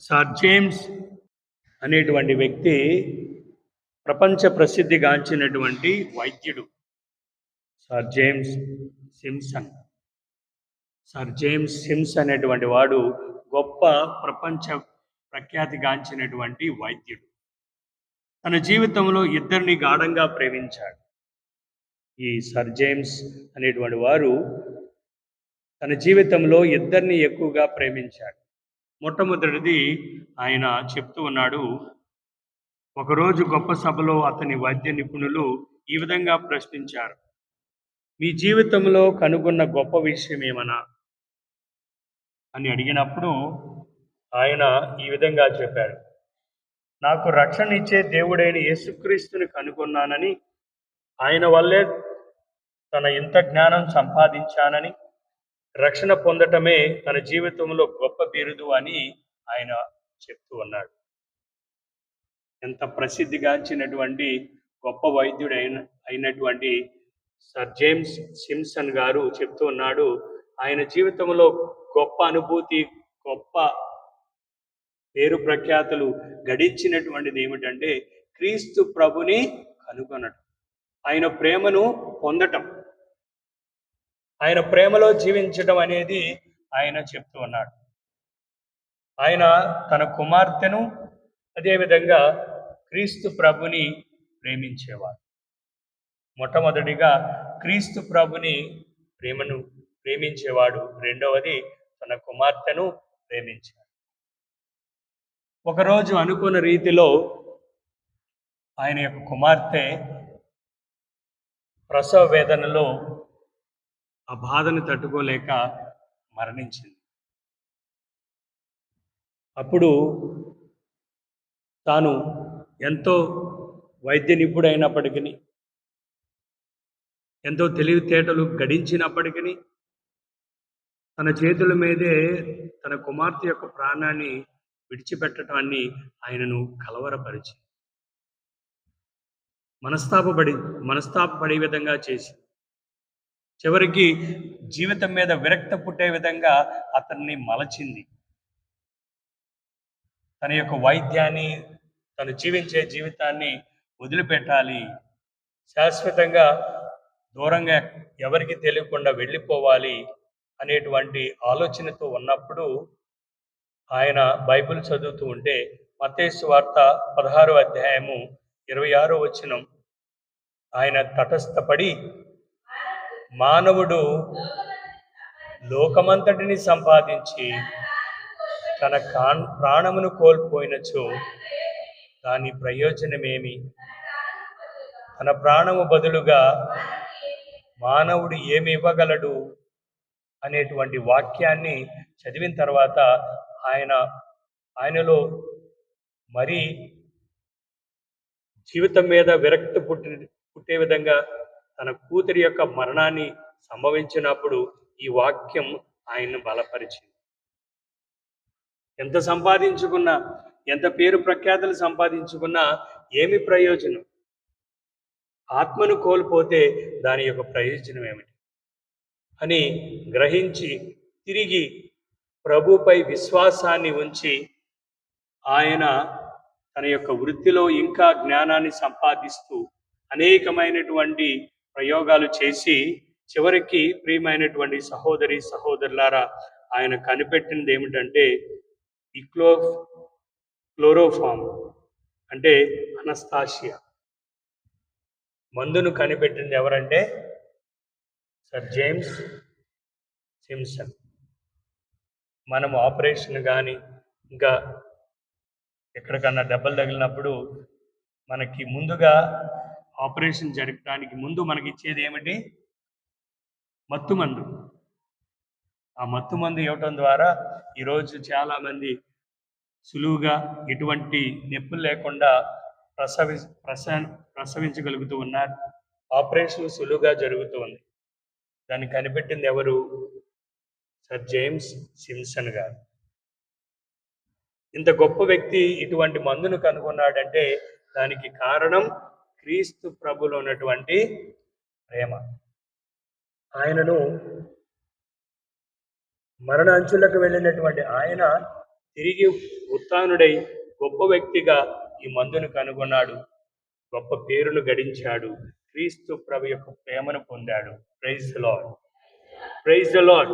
Sir James అనేటువంటి వ్యక్తి ప్రపంచ ప్రసిద్ధిగాంచినటువంటి వైద్యుడు sir James Simpson sir James Sims అనేటువంటి వాడు గొప్ప ప్రపంచ ప్రఖ్యాతిగాంచినటువంటి వైద్యుడు. తన జీవితంలో ఇద్దరిని గాఢంగా ప్రేమించాడు. ఈ సర్ జేమ్స్ అనేటువంటి వారు తన జీవితంలో ఇద్దరిని ఎక్కువగా ప్రేమించాడు. మొట్టమొదటిది ఆయన చెప్తూ ఉన్నాడు ఒకరోజు గొప్ప సభలో అతని వైద్య నిపుణులు ఈ విధంగా ప్రశ్నించారు. మీ జీవితంలో కనుగొన్న గొప్ప విషయం ఏమన్నా అని అడిగినప్పుడు ఆయన ఈ విధంగా చెప్పాడు నాకు రక్షణ ఇచ్చే దేవుడైన యేసుక్రీస్తుని కనుగొన్నానని ఆయన వల్లే తన ఇంత జ్ఞానం సంపాదించానని రక్షణ పొందటమే తన జీవితంలో గొప్ప బిరుదు అని ఆయన చెప్తూ ఉన్నాడు. ఎంత ప్రసిద్ధిగాంచినటువంటి గొప్ప వైద్యుడు అయిన అయినటువంటి సర్ జేమ్స్ సిమ్సన్ గారు చెప్తూ ఉన్నాడు ఆయన జీవితంలో గొప్ప అనుభూతి గొప్ప పేరు ప్రఖ్యాతులు గడించినటువంటిది ఏమిటంటే క్రీస్తు ప్రభుని కనుగొనటం. ఆయన ప్రేమను పొందటం. ఆయన ప్రేమలో జీవించడం అనేది ఆయన చెప్తూ ఉన్నాడు. ఆయన తన కుమార్తెను అదేవిధంగా క్రీస్తు ప్రభుని ప్రేమించేవాడు. మొట్టమొదటిగా క్రీస్తు ప్రభుని ప్రేమను ప్రేమించేవాడు. రెండవది తన కుమార్తెను ప్రేమించాడు. ఒకరోజు అనుకున్న రీతిలో ఆయన యొక్క కుమార్తె ప్రసవ వేదనలో ఆ బాధను తట్టుకోలేక మరణించింది. అప్పుడు తాను ఎంతో వైద్య నిపుడైనప్పటికీ ఎంతో తెలివితేటలు గడించినప్పటికీ తన చేతుల మీదే తన కుమార్తె యొక్క ప్రాణాన్ని విడిచిపెట్టడాన్ని ఆయనను కలవరపరిచి మనస్తాపడి మనస్తాపపడే విధంగా చేసింది. చివరికి జీవితం మీద విరక్త పుట్టే విధంగా అతన్ని మలచింది. తన యొక్క వైద్యాన్ని తను జీవించే జీవితాన్ని వదిలిపెట్టాలి. శాశ్వతంగా దూరంగా ఎవరికి తెలియకుండా వెళ్ళిపోవాలి అనేటువంటి ఆలోచనతో ఉన్నప్పుడు ఆయన బైబిల్ చదువుతూ ఉంటే మతేసు వార్త పదహారో అధ్యాయము ఇరవై ఆరో వచనం ఆయన తటస్థపడి మానవుడు లోకమంతటిని సంపాదించి తన కాన్ ప్రాణమును కోల్పోయినచో దాని ప్రయోజనమేమి? తన ప్రాణము బదులుగా మానవుడు ఏమి ఇవ్వగలడు అనేటువంటి వాక్యాన్ని చదివిన తర్వాత ఆయన ఆయనలో మరీ జీవితం మీద విరక్తి పుట్టి పుట్టే విధంగా తన కూతురి యొక్క మరణాన్ని సంభవించినప్పుడు ఈ వాక్యం ఆయన్ను బలపరిచింది. ఎంత సంపాదించుకున్నా ఎంత పేరు ప్రఖ్యాతులు సంపాదించుకున్నా ఏమి ప్రయోజనం? ఆత్మను కోల్పోతే దాని యొక్క ప్రయోజనం ఏమిటి? అని గ్రహించి తిరిగి ప్రభుపై విశ్వాసాన్ని ఉంచి ఆయన తన యొక్క వృత్తిలో ఇంకా జ్ఞానాన్ని సంపాదిస్తూ అనేకమైనటువంటి ప్రయోగాలు చేసి చివరికి ప్రియమైనటువంటి సహోదరి సహోదరులారా ఆయన కనిపెట్టినది ఏమిటంటే ఇక్లో క్లోరోఫామ్ అంటే అనస్తాషియా మందును కనిపెట్టింది ఎవరంటే సర్ జేమ్స్ సిమ్సన్ మనము ఆపరేషన్ కానీ ఇంకా ఎక్కడికన్నా దెబ్బలు తగిలినప్పుడు మనకి ముందుగా ఆపరేషన్ జరగడానికి ముందు మనకి ఇచ్చేది ఏమిటి మత్తు మందు. ఆ మత్తు మందు ఇవ్వటం ద్వారా ఈరోజు చాలామంది సులువుగా ఎటువంటి నొప్పులు లేకుండా ప్రసవి ప్రస ప్రసవించగలుగుతూ ఉన్నారు. ఆపరేషన్ సులువుగా జరుగుతూ ఉంది దాన్ని కనిపెట్టింది ఎవరు? సర్ జేమ్స్ సిమ్సన్ గారు. ఇంత గొప్ప వ్యక్తి ఇటువంటి మందును కనుగొన్నాడంటే దానికి కారణం క్రీస్తు ప్రభులో ఉన్నటువంటి ప్రేమ. ఆయనను మరణ అంచులకు వెళ్ళినటువంటి ఆయన తిరిగి ఉత్తానుడై గొప్ప వ్యక్తిగా ఈ మందును కనుగొన్నాడు. గొప్ప పేరును గడించాడు. క్రీస్తు ప్రభు యొక్క ప్రేమను పొందాడు. Praise the lord praise the lord